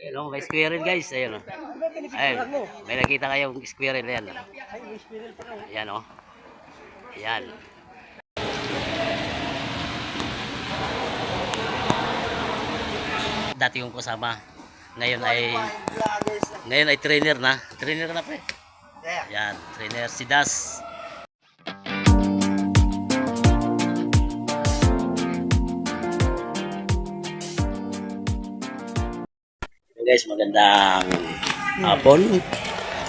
Ayun o, may squirrel guys. Ayun o. Ayun, may nakita kayong squirrel. Ayan o. Ayan o. Ayan. Dati yung kasama. Ngayon ay ngayon ay trainer na. Trainer na pre. Ayan, trainer si Das. Guys, magandang hapon.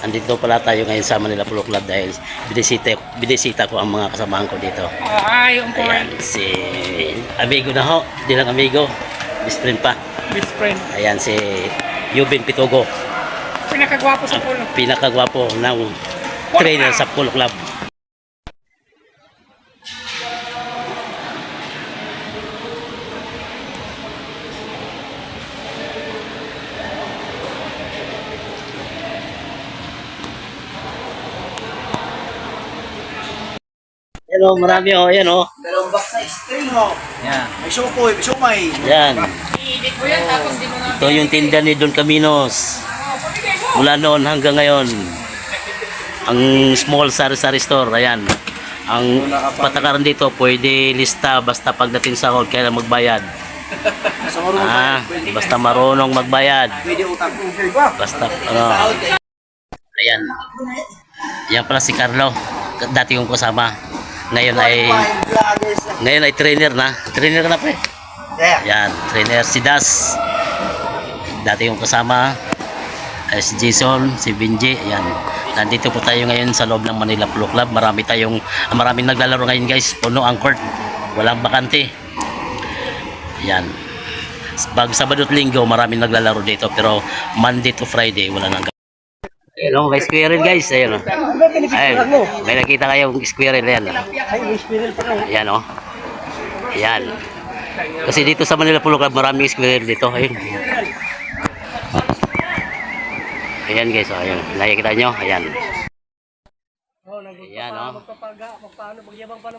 Andito pala tayo ngayon sa Manila Polo Club dahil binisita, binisita ko ang mga kasamahan ko dito. Ay, yung Ayan, si amigo na ho, di lang amigo, best friend pa. best friend. Ayan, si Yubin Pitogo, Pinakagwapo sa pulo. pinakagwapo ng trainer sa Polo Club. Yan o, marami o, yan o. Dalawang box na string mo. Yan. May sukoy, may sumay. Yan. Iibig ko yan, tapos di mo na... Ito yung tinda ni Don Caminos. Mula noon hanggang ngayon. Ang small sari-sari store, ayan. Ang patakaran dito, pwede lista basta pagdating sa hall, kaya magbayad. Ah, basta marunong magbayad. Pwede utang. Basta, ano. Ayan. Yan pala si Carlo. Dati yung kasama. Ngayon ay, na. ngayon ay trainer na. Trainer na pre. Yeah. Yan, trainer si Das. Dati yung kasama eh, si Jason, si Benji, yan. Nandito po tayo ngayon sa loob ng Manila Polo Club. Marami tayong maraming naglalaro ngayon, guys. Puno ang court. Walang bakante. Yan. Pag Sabado at Linggo, maraming naglalaro dito. Pero Monday to Friday, wala nang Ayun o, may squirrel guys. Ayun o. Ayun, may nakita kayong squirrel. Ayan o. Pa rin. Ayan o. Ayan. Kasi dito sa Manila Polo Club, maraming squirrel dito. Ayun. Ayan guys, o. Ayan. Nakikita nyo? Ayan. Ayan o.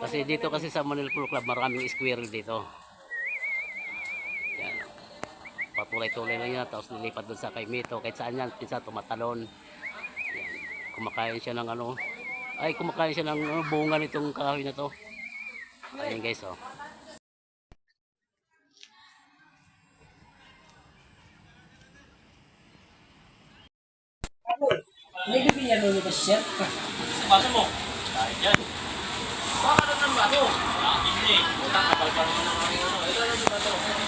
Kasi dito kasi sa Manila Polo Club, maraming squirrel dito. Ayan. Patulay-tulay lang yan. Tapos nilipat doon sa kay Mito. Kahit saan yan, pinsa tumatalon kumakain siya ng ano ay kumakain siya ng ano, bunga nitong kahoy na to ayan guys oh Hindi ko pinalulubas siya. Sa baso mo. Dahil yan. Baka lang ng baso. Ah, hindi. Utang kapal pa naman ng aking ano. Ito lang yung baso.